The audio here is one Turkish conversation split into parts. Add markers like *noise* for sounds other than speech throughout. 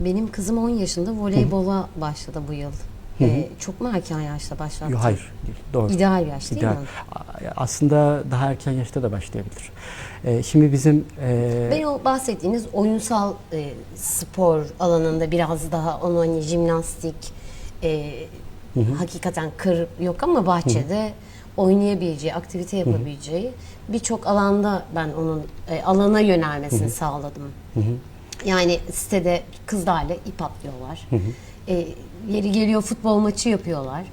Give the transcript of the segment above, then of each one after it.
Benim kızım 10 yaşında voleybola başladı bu yıl. Ee, çok mu erken yaşta başlattı? Yok, hayır, değil, doğru. İdeal yaş değil İdeal. mi? Aslında daha erken yaşta da başlayabilir. Ee, şimdi bizim e, Ben o bahsettiğiniz oyunsal e, spor alanında biraz daha onu hani jimnastik e, hakikaten kır yok ama bahçede oynayabileceği, aktivite yapabileceği birçok alanda ben onun e, alana yönelmesini sağladım. Yani sitede kızlarla ip atlıyorlar. E, yeri geliyor futbol maçı yapıyorlar.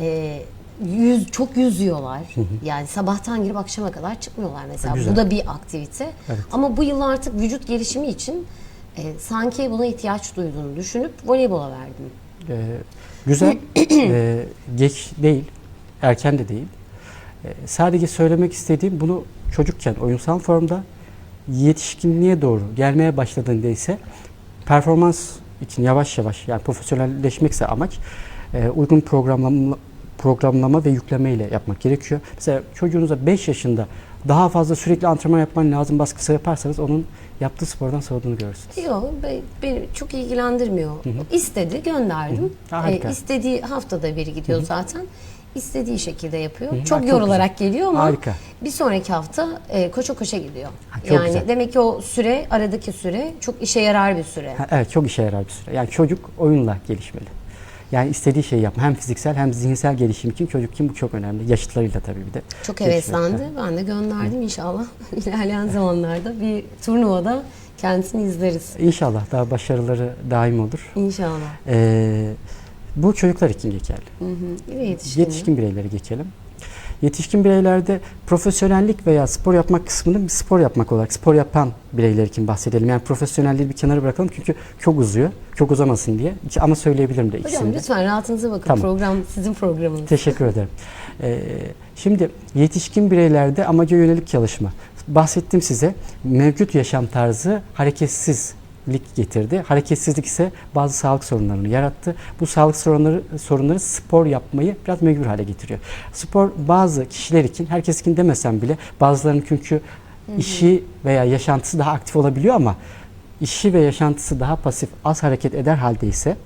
E, yüz çok yüzüyorlar. Yani sabahtan girip akşama kadar çıkmıyorlar mesela. Güzel. Bu da bir aktivite. Ama bu yıl artık vücut gelişimi için e, sanki buna ihtiyaç duyduğunu düşünüp voleybola verdim. e, güzel, *clears throat* e, geç değil, erken de değil. E, sadece söylemek istediğim bunu çocukken oyunsal formda yetişkinliğe doğru gelmeye başladığında ise performans için yavaş yavaş yani profesyonelleşmekse amaç e, uygun programlama, programlama ve yükleme ile yapmak gerekiyor. Mesela çocuğunuza 5 yaşında daha fazla sürekli antrenman yapman lazım baskısı yaparsanız onun yaptığı spordan soğuduğunu görürsünüz. Yok be- beni çok ilgilendirmiyor. İstedi gönderdim. Ha, harika. E, istediği haftada biri gidiyor zaten. İstediği şekilde yapıyor. Hı. Çok yorularak geliyor ama Harika. bir sonraki hafta e, koşa koşa gidiyor. Ha, çok yani güzel. demek ki o süre aradaki süre çok işe yarar bir süre. Ha, Evet çok işe yarar bir süre. Yani çocuk oyunla gelişmeli. Yani istediği şeyi yapma. Hem fiziksel hem zihinsel gelişim için çocuk için bu çok önemli. Yaşıtlarıyla tabii bir de. Çok heveslendi. Ben de gönderdim inşallah. *laughs* İlerleyen zamanlarda bir turnuvada kendisini izleriz. İnşallah daha başarıları daim olur. İnşallah. Ee, bu çocuklar için geçerli. Hı hı. Yetişkin. Yetişkin bireyleri geçelim. Yetişkin bireylerde profesyonellik veya spor yapmak kısmını spor yapmak olarak spor yapan bireyler için bahsedelim. Yani profesyonelliği bir kenara bırakalım çünkü çok uzuyor. Çok uzamasın diye. Ama söyleyebilirim de ikisini Hocam de. lütfen rahatınıza bakın. Tamam. Program sizin programınız. Teşekkür ederim. Ee, şimdi yetişkin bireylerde amaca yönelik çalışma. Bahsettim size mevcut yaşam tarzı hareketsizlik getirdi. Hareketsizlik ise bazı sağlık sorunlarını yarattı. Bu sağlık sorunları sorunları spor yapmayı biraz mecbur hale getiriyor. Spor bazı kişiler için, herkes için demesem bile bazılarının çünkü işi veya yaşantısı daha aktif olabiliyor ama işi ve yaşantısı daha pasif, az hareket eder halde ise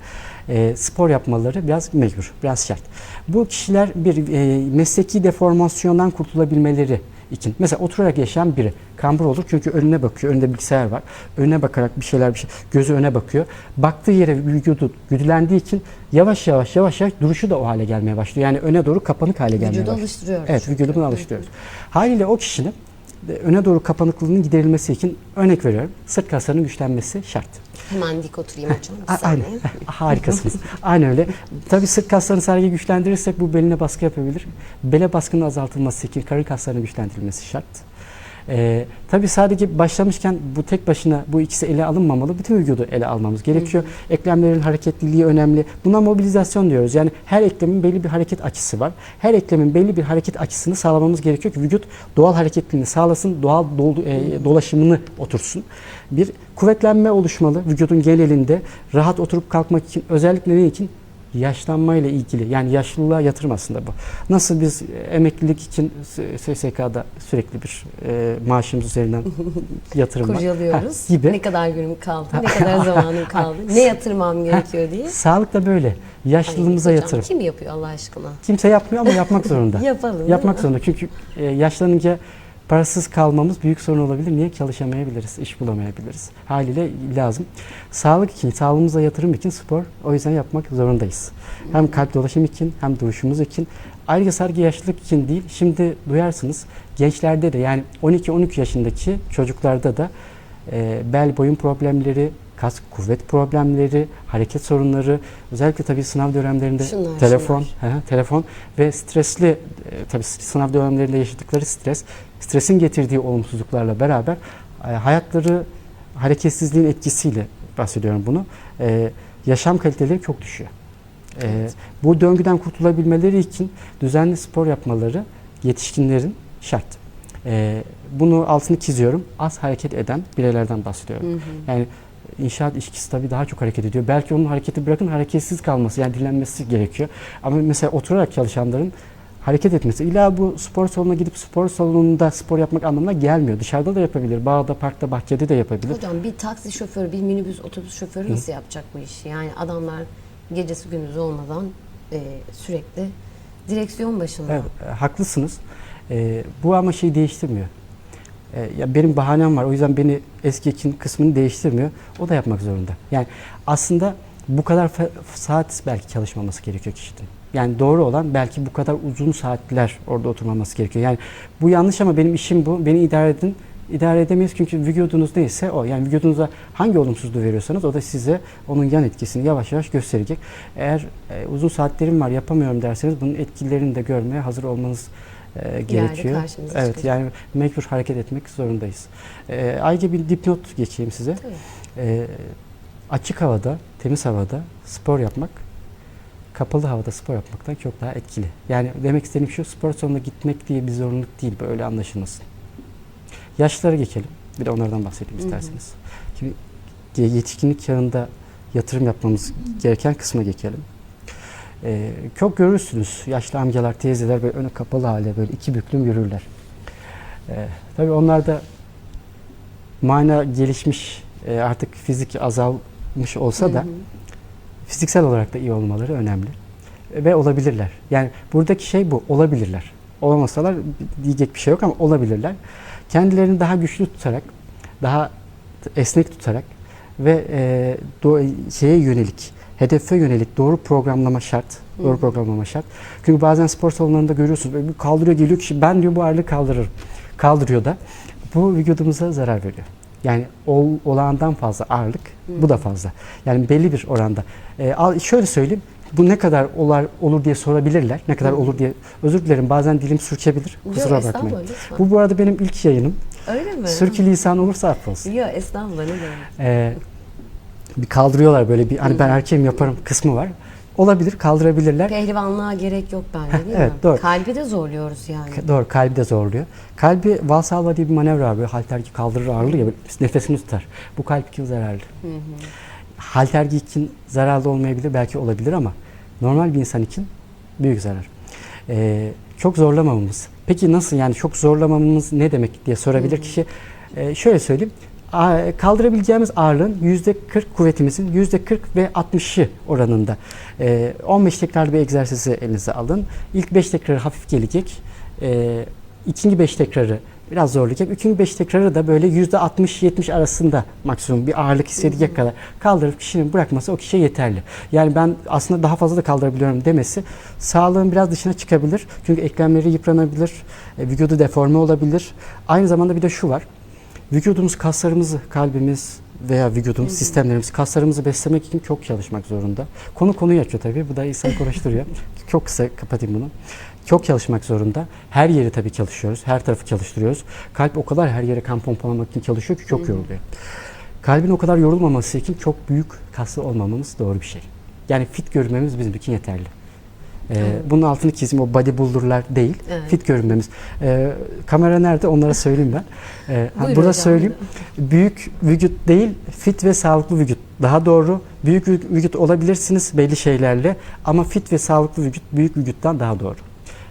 e, spor yapmaları biraz mecbur, biraz şart. Bu kişiler bir e, mesleki deformasyondan kurtulabilmeleri için. Mesela oturarak yaşayan biri kambur olur çünkü önüne bakıyor, önünde bilgisayar var. Önüne bakarak bir şeyler bir şey, gözü öne bakıyor. Baktığı yere vücudu güdülendiği için yavaş yavaş yavaş yavaş duruşu da o hale gelmeye başlıyor. Yani öne doğru kapanık hale gelmeye Vücudu başlıyor. alıştırıyoruz. Evet, çünkü. vücudunu alıştırıyoruz. Haliyle o kişinin öne doğru kapanıklığının giderilmesi için örnek veriyorum. Sırt kaslarının güçlenmesi şart. Hemen dik oturayım hocam. A-. Aynen. *laughs* Harikasınız. Aynen öyle. Tabii sırt kaslarını sadece güçlendirirsek bu beline baskı yapabilir. Bele baskının azaltılması için karın kaslarının güçlendirilmesi şart. Ee, tabii sadece başlamışken bu tek başına bu ikisi ele alınmamalı. Bütün vücudu ele almamız gerekiyor. Eklemlerin hareketliliği önemli. Buna mobilizasyon diyoruz. Yani her eklemin belli bir hareket açısı var. Her eklemin belli bir hareket açısını sağlamamız gerekiyor ki vücut doğal hareketliliğini sağlasın, doğal dolu- e, dolaşımını otursun. Bir kuvvetlenme oluşmalı vücudun genelinde rahat oturup kalkmak için özellikle ne için? Yaşlanmayla ilgili yani yaşlılığa yatırım aslında bu. Nasıl biz e, emeklilik için SSK'da sürekli bir e, maaşımız üzerinden *laughs* yatırım. Kurcalıyoruz. Ha, gibi. Ne kadar günüm kaldı, ne kadar *laughs* zamanım kaldı, ne yatırmam gerekiyor diye. Sağlık da böyle. Yaşlılığımıza Ay, hocam, yatırım. Kim yapıyor Allah aşkına? Kimse yapmıyor ama yapmak zorunda. *laughs* Yapalım. Yapmak zorunda. Çünkü e, yaşlanınca parasız kalmamız büyük sorun olabilir. Niye? Çalışamayabiliriz, iş bulamayabiliriz. Haliyle lazım. Sağlık için, sağlığımıza yatırım için spor o yüzden yapmak zorundayız. Hem kalp dolaşımı için hem duruşumuz için. Ayrıca sadece yaşlılık için değil, şimdi duyarsınız gençlerde de yani 12-13 yaşındaki çocuklarda da e, bel boyun problemleri, kas kuvvet problemleri, hareket sorunları, özellikle tabii sınav dönemlerinde Şunlar, telefon, hı hı, telefon ve stresli e, tabii sınav dönemlerinde yaşadıkları stres, stresin getirdiği olumsuzluklarla beraber e, hayatları hareketsizliğin etkisiyle bahsediyorum bunu. e, yaşam kaliteleri çok düşüyor. E, Evet. bu döngüden kurtulabilmeleri için düzenli spor yapmaları yetişkinlerin şart. E, bunu altını çiziyorum. Az hareket eden bireylerden bahsediyorum. Hı hı. Yani inşaat işçisi tabii daha çok hareket ediyor. Belki onun hareketi bırakın hareketsiz kalması yani dinlenmesi gerekiyor. Ama mesela oturarak çalışanların hareket etmesi. İlla bu spor salonuna gidip spor salonunda spor yapmak anlamına gelmiyor. Dışarıda da yapabilir. Bağda, parkta, bahçede de yapabilir. Hocam bir taksi şoförü, bir minibüs, otobüs şoförü nasıl yapacak bu işi? Yani adamlar gecesi gündüzü olmadan e, sürekli direksiyon başında. Evet, e, haklısınız. E, bu ama şeyi değiştirmiyor. E, ya benim bahanem var. O yüzden beni eski ekin kısmını değiştirmiyor. O da yapmak zorunda. Yani aslında bu kadar saat belki çalışmaması gerekiyor kişinin. Yani doğru olan belki bu kadar uzun saatler orada oturmaması gerekiyor. Yani bu yanlış ama benim işim bu. Beni idare edin. İdare edemeyiz çünkü vücudunuz neyse o. Yani vücudunuza hangi olumsuzluğu veriyorsanız o da size onun yan etkisini yavaş yavaş gösterecek. Eğer e, uzun saatlerim var yapamıyorum derseniz bunun etkilerini de görmeye hazır olmanız e, gerekiyor. karşımıza Evet çıkacak. yani mecbur hareket etmek zorundayız. E, ayrıca bir dipnot geçeyim size. Tabii. E, açık havada, temiz havada spor yapmak kapalı havada spor yapmaktan çok daha etkili. Yani demek istediğim şu spor salonuna gitmek diye bir zorunluluk değil böyle anlaşılmasın. Yaşlara geçelim. Bir de onlardan bahsedeyim Hı hı. isterseniz. Şimdi ye- yetişkinlik çağında yatırım yapmamız gereken kısma geçelim. Ee, çok görürsünüz yaşlı amcalar, teyzeler böyle öne kapalı hale böyle iki büklüm yürürler. Ee, tabii onlar da mana gelişmiş e, artık fizik azalmış olsa da Hı hı. fiziksel olarak da iyi olmaları önemli. Ve olabilirler. Yani buradaki şey bu, olabilirler. Olamasalar diyecek bir şey yok ama olabilirler. Kendilerini daha güçlü tutarak, daha esnek tutarak ve e, şeye yönelik, hedefe yönelik doğru programlama şart. Doğru Hı. programlama şart. Çünkü bazen spor salonlarında görüyorsunuz böyle bir kaldırıyor geliyor kişi ben diyor bu ağırlığı kaldırırım. Kaldırıyor da bu vücudumuza zarar veriyor. Yani ol, olağandan fazla ağırlık bu da fazla. Yani belli bir oranda. Ee, al, şöyle söyleyeyim. Bu ne kadar olar, olur diye sorabilirler. Ne kadar Hı. olur diye. Özür dilerim bazen dilim sürçebilir. Yok, Kusura bakmayın. lütfen. Bu bu arada benim ilk yayınım. Öyle mi? Sürçülisan olursa affolsun. Yok estağfurullah ne demek. Ee, bir kaldırıyorlar böyle bir hani ben erkeğim yaparım kısmı var. Olabilir kaldırabilirler. Pehlivanlığa gerek yok bence değil evet, mi? doğru. Kalbi de zorluyoruz yani. Ka- Doğru kalbi de zorluyor. Kalbi valsalva diye bir manevra var. Böyle halter ki kaldırır ağırlığı ya nefesini tutar. Bu kalp için zararlı. Hı hı. Halter için zararlı olmayabilir belki olabilir ama normal bir insan için büyük zarar. Ee, çok zorlamamamız. Peki nasıl yani çok zorlamamamız ne demek diye sorabilir Hı hı. kişi. Ee, şöyle söyleyeyim. Kaldırabileceğimiz ağırlığın %40 kuvvetimizin %40 ve 60'ı oranında. Ee, 15 tekrar bir egzersizi elinize alın. İlk 5 tekrarı hafif gelecek. Ee, ikinci 5 tekrarı biraz zorlayacak. Üçüncü 5 tekrarı da böyle %60-70 arasında maksimum bir ağırlık hissedecek kadar kaldırıp kişinin bırakması o kişiye yeterli. Yani ben aslında daha fazla da kaldırabiliyorum demesi sağlığın biraz dışına çıkabilir. Çünkü eklemleri yıpranabilir, e, vücudu deforme olabilir. Aynı zamanda bir de şu var. Vücudumuz kaslarımızı, kalbimiz veya vücudumuz, sistemlerimiz, kaslarımızı beslemek için çok çalışmak zorunda. Konu konuyu açıyor tabii. Bu da insan konuşturuyor. *laughs* çok kısa kapatayım bunu. Çok çalışmak zorunda. Her yeri tabii çalışıyoruz. Her tarafı çalıştırıyoruz. Kalp o kadar her yere kan pompalamak için çalışıyor ki çok yoruluyor. Kalbin o kadar yorulmaması için çok büyük kaslı olmamamız doğru bir şey. Yani fit görünmemiz bizim için yeterli. Ee, Evet. Bunun altını çizeyim o bodybuilder'lar değil. Evet. Fit görünmemiz. Ee, kamera nerede onlara söyleyeyim ben. Ee, Buyurun burada hocam. söyleyeyim. Büyük vücut değil, fit ve sağlıklı vücut. Daha doğru. Büyük vü- vücut olabilirsiniz belli şeylerle ama fit ve sağlıklı vücut büyük vücuttan daha doğru.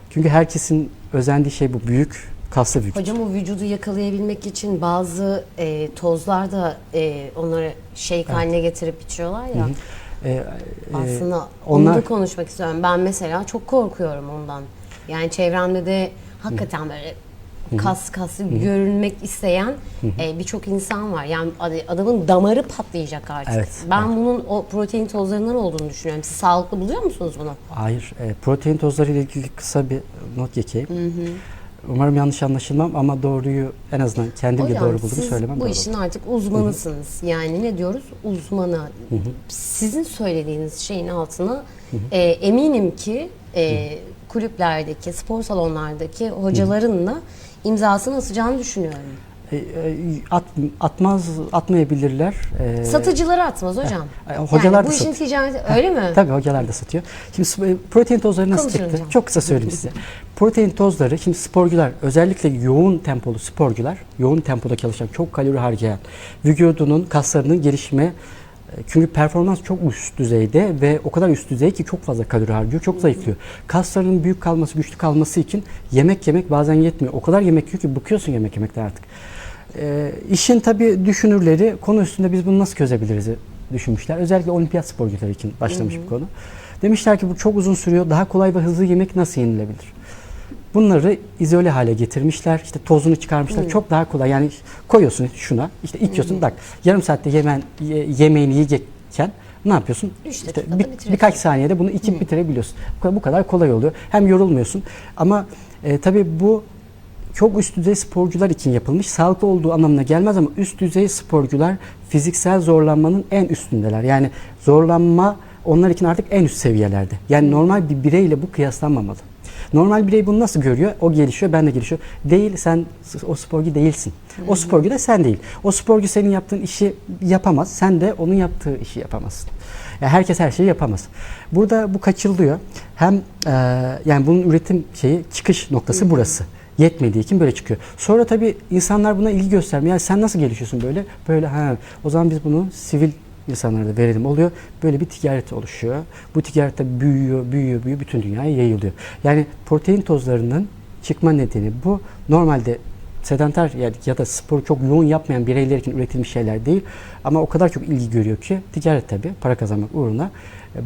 Çünkü herkesin özendiği şey bu büyük kaslı vücut. Hocam o vücudu yakalayabilmek için bazı e, tozlar da e, onları şey haline getirip içiyorlar ya. Hı hı. Ee, e, Aslında onlar- onu da konuşmak istiyorum. Ben mesela çok korkuyorum ondan. Yani çevremde de hakikaten böyle kas kaslı görünmek isteyen e, birçok insan var. Yani ad- adamın damarı patlayacak artık. Evet, ben bunun o protein tozlarından olduğunu düşünüyorum. Siz sağlıklı buluyor musunuz bunu? Hayır, e, protein tozları ile ilgili kısa bir not geçeyim. Umarım yanlış anlaşılmam ama doğruyu en azından kendimce Hocam doğru bulduğumu siz söylemem bu işin artık uzmanısınız. Yani ne diyoruz? Uzmanı. Sizin söylediğiniz şeyin altına e, eminim ki e, kulüplerdeki, spor salonlardaki hocaların da imzasını asacağını düşünüyorum. E, e, at, atmaz, atmayabilirler. E, Satıcıları atmaz hocam. e, hocalar yani da bu işin ticareti öyle mi? Tabii hocalar da satıyor. Şimdi protein tozları nasıl Konuşun çıktı? hocam. Çok kısa söyleyeyim size. Protein tozları şimdi sporcular özellikle yoğun tempolu sporcular, yoğun tempoda çalışan, çok kalori harcayan, vücudunun kaslarının gelişme Çünkü performans çok üst düzeyde ve o kadar üst düzey ki çok fazla kalori harcıyor, çok zayıflıyor. Kasların büyük kalması, güçlü kalması için yemek yemek bazen yetmiyor. O kadar yemek yiyor ki bıkıyorsun yemek yemekten artık. E, işin tabii düşünürleri konu üstünde biz bunu nasıl çözebiliriz düşünmüşler. Özellikle olimpiyat sporcuları için başlamış bir konu. Demişler ki bu çok uzun sürüyor. Daha kolay ve hızlı yemek nasıl yenilebilir? Bunları izole hale getirmişler. İşte tozunu çıkarmışlar. Çok daha kolay. Yani koyuyorsun şuna. işte içiyorsun. Bak yarım saatte yemen ye- yemeğini yiyecekken ne yapıyorsun? İşte bir- birkaç saniyede bunu içip bitirebiliyorsun. Bu kadar, bu kadar kolay oluyor. Hem yorulmuyorsun. Ama e, tabii bu çok üst düzey sporcular için yapılmış. Sağlıklı olduğu anlamına gelmez ama üst düzey sporcular fiziksel zorlanmanın en üstündeler. Yani zorlanma onlar için artık en üst seviyelerde. Yani normal bir bireyle bu kıyaslanmamalı. Normal birey bunu nasıl görüyor? O gelişiyor, ben de gelişiyor. Değil, sen o sporcu değilsin. O sporcu da sen değil. O sporcu senin yaptığın işi yapamaz. Sen de onun yaptığı işi yapamazsın. Yani herkes her şeyi yapamaz. Burada bu kaçırılıyor. Hem e, yani bunun üretim şeyi çıkış noktası burası. Yetmediği için böyle çıkıyor. Sonra tabii insanlar buna ilgi göstermiyor. Yani sen nasıl gelişiyorsun böyle? Böyle ha. O zaman biz bunu sivil insanlara da verelim oluyor. Böyle bir ticaret oluşuyor. Bu ticaret de büyüyor, büyüyor, büyüyor. Bütün dünyaya yayılıyor. Yani protein tozlarının çıkma nedeni bu. Normalde sedanter ya, ya da spor çok yoğun yapmayan bireyler için üretilmiş şeyler değil. Ama o kadar çok ilgi görüyor ki ticaret tabii para kazanmak uğruna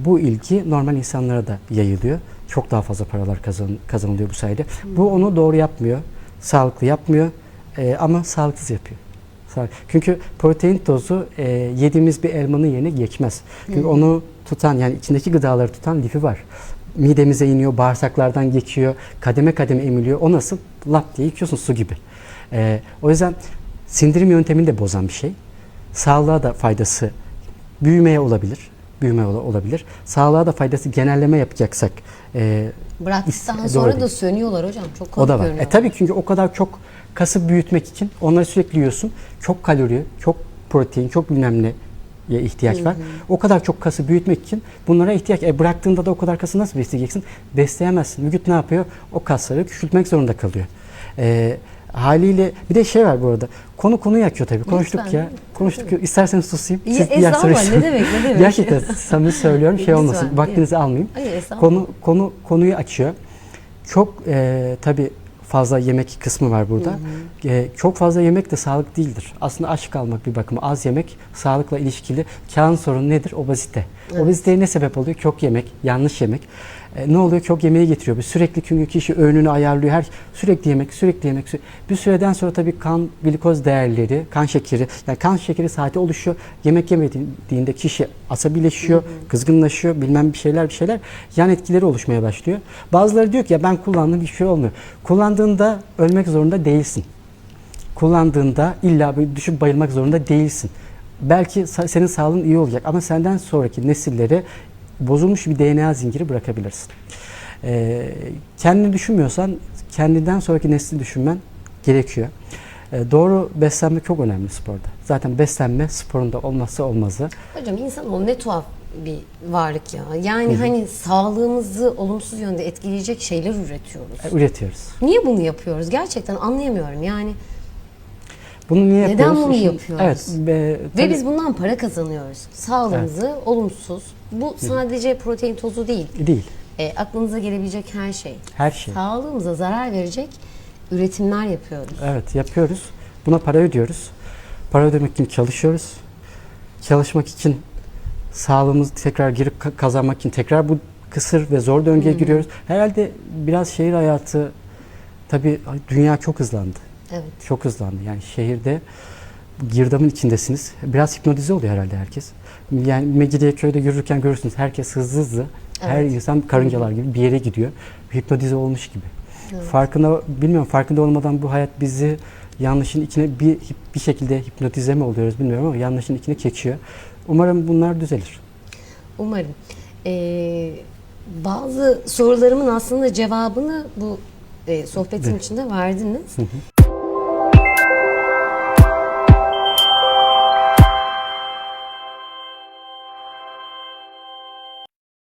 bu ilgi normal insanlara da yayılıyor. Çok daha fazla paralar kazan, kazanılıyor bu sayede. Bu onu doğru yapmıyor, sağlıklı yapmıyor e, ama sağlıksız yapıyor. Çünkü protein tozu e, yediğimiz bir elmanın yerine geçmez. Çünkü onu tutan yani içindeki gıdaları tutan lifi var. Midemize iniyor, bağırsaklardan geçiyor, kademe kademe emiliyor. O nasıl? Lap diye içiyorsun su gibi. E, o yüzden sindirim yöntemini de bozan bir şey. Sağlığa da faydası büyümeye olabilir. Büyüme ola- olabilir. Sağlığa da faydası genelleme yapacaksak e, Bıraktıktan sonra doğru da sönüyorlar hocam. Çok o komik da var. E tabii çünkü o kadar çok kası büyütmek için onları sürekli yiyorsun. Çok kalori, çok protein, çok bilmem neye ihtiyaç var. O kadar çok kası büyütmek için bunlara ihtiyaç. E bıraktığında da o kadar kası nasıl besleyeceksin? Besleyemezsin. Vücut ne yapıyor? O kasları küçültmek zorunda kalıyor. E, haliyle bir de şey var bu arada. Konu konuyu açıyor tabii. Konuştuk Lütfen. ya. Konuştuk ya. İsterseniz susayım. İyi, Siz diğer soruyu. Ne demek, ne demek? Gerçekten samimi söylüyorum. Şey olmasın. Vaktinizi almayayım. Hayır. Konu konu konuyu açıyor. Çok e, tabii fazla yemek kısmı var burada. E, çok fazla yemek de sağlık değildir. Aslında aç kalmak bir bakıma az yemek sağlıkla ilişkili. Çağın sorunu nedir? Obezite. Obeziteye ne sebep oluyor? Çok yemek, yanlış yemek. E, ne oluyor? Çok yemeği getiriyor. Bir sürekli çünkü kişi öğününü ayarlıyor. Her sürekli yemek, sürekli yemek. sü- Bir süreden sonra tabii kan glikoz değerleri, kan şekeri, yani kan şekeri saati oluşuyor. Yemek yemediğinde kişi asabileşiyor, kızgınlaşıyor, bilmem bir şeyler bir şeyler. Yan etkileri oluşmaya başlıyor. Bazıları diyor ki ya ben kullandım hiçbir şey olmuyor. Kullandığında ölmek zorunda değilsin. Kullandığında illa böyle düşüp bayılmak zorunda değilsin. Belki senin sağlığın iyi olacak ama senden sonraki nesillere bozulmuş bir DNA zinciri bırakabilirsin. Ee, kendini düşünmüyorsan kendinden sonraki nesli düşünmen gerekiyor. Ee, doğru beslenme çok önemli sporda. Zaten beslenme sporun da olmazsa olmazı. Hocam insanoğlu ne tuhaf bir varlık ya. Yani hani sağlığımızı olumsuz yönde etkileyecek şeyler üretiyoruz. E, Üretiyoruz. Niye bunu yapıyoruz? Gerçekten anlayamıyorum. Yani Bunu niye Neden yapıyoruz? bunu yapıyoruz? Evet. be- ve tabii- biz bundan para kazanıyoruz. Sağlığımızı olumsuz. Bu sadece protein tozu değil. değil. E, aklınıza gelebilecek her şey. Her şey. Sağlığımıza zarar verecek üretimler yapıyoruz. Evet yapıyoruz. Buna para ödüyoruz. Para ödemek için çalışıyoruz. Çalışmak için sağlığımızı tekrar geri ka- kazanmak için tekrar bu kısır ve zor döngüye giriyoruz. Herhalde biraz şehir hayatı tabii dünya çok hızlandı. Evet. Çok hızlandı. Yani şehirde girdabın içindesiniz. Biraz hipnotize oluyor herhalde herkes. Yani Mecidiyeköy'de yürürken görürsünüz herkes hızlı hızlı. Her Evet. insan karıncalar gibi bir yere gidiyor. Hipnotize olmuş gibi. Farkında bilmiyorum farkında olmadan bu hayat bizi yanlışın içine bir bir şekilde hipnotize mi oluyoruz bilmiyorum ama yanlışın içine geçiyor. Umarım bunlar düzelir. Umarım. Ee, bazı sorularımın aslında cevabını bu e, sohbetin Evet. içinde verdiniz.